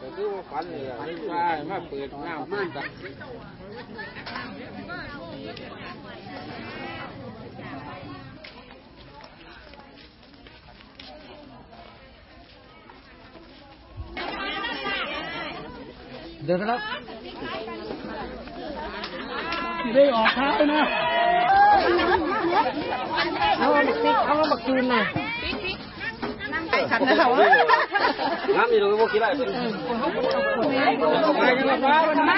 ก็คือว่าฝันเลยฝันว่ามาเปิดน้ำมันตักเดินแล้วได้ออกท้ายนะเอาติ๊กเอามาคืนน่ะ ขันนะครับน้ำมีตรงนี้พวกกี่ไรไปกันละฟ้ามา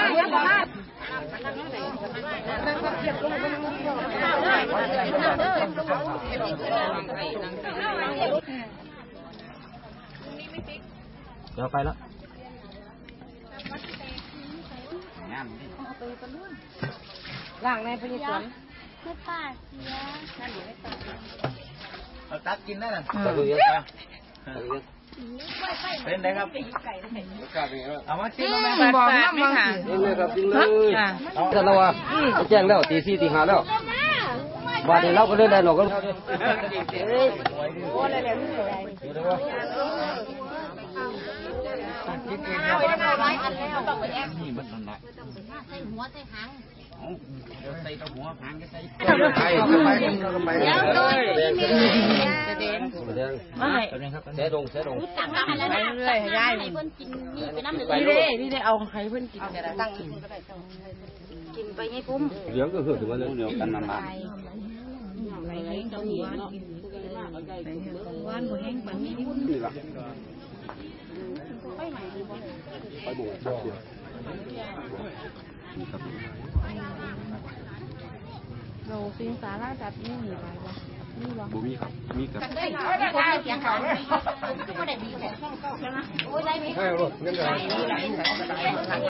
เดี๋ยวไปแล้วล่างในพญิสวนไม่ป้าเสียเอาตักกินได้หรอตะลุยอะ เป็นไงครับกล้าไปแล้วเอามาชิมมาบอกน้ำบางสินี่เลยครับจริงเลยจ้ะแต่เราอะแจ้งแล้วตีสี่ตีห้าแล้วบาดนี้เราก็เล่นได้หรอกก็กินเองเอาไว้ได้ร้อยอันแล้วต้องไปแอบนี่มันนั่นแหละใส่หัวใส่หางเดี๋ยวใส่กับหัวหางก็ใส่ไปไปไป ไม่ให้ตัวนี้ครับเสียดงเสียดงจังกันแล้วนะเรื่อยๆย้ายให้เพิ่นกินนี่ไปน้ำหนึ่งนี่เด้นี่เด้เอาให้เพิ่นกินกันตั้งกินไปให้คุ้มเหลืองก็คือถึงมันเดียวกันนั่นละวันบ่แห้งปานนี้นี่ละไปบุกเราสิงสาราจัดนี่หนีไปบ่นี่ บ่บุมีครับ มีกับได้ได้เสียงเขาก็ได้ดีแหละโอ้ยได้ไหมให้รถเงิน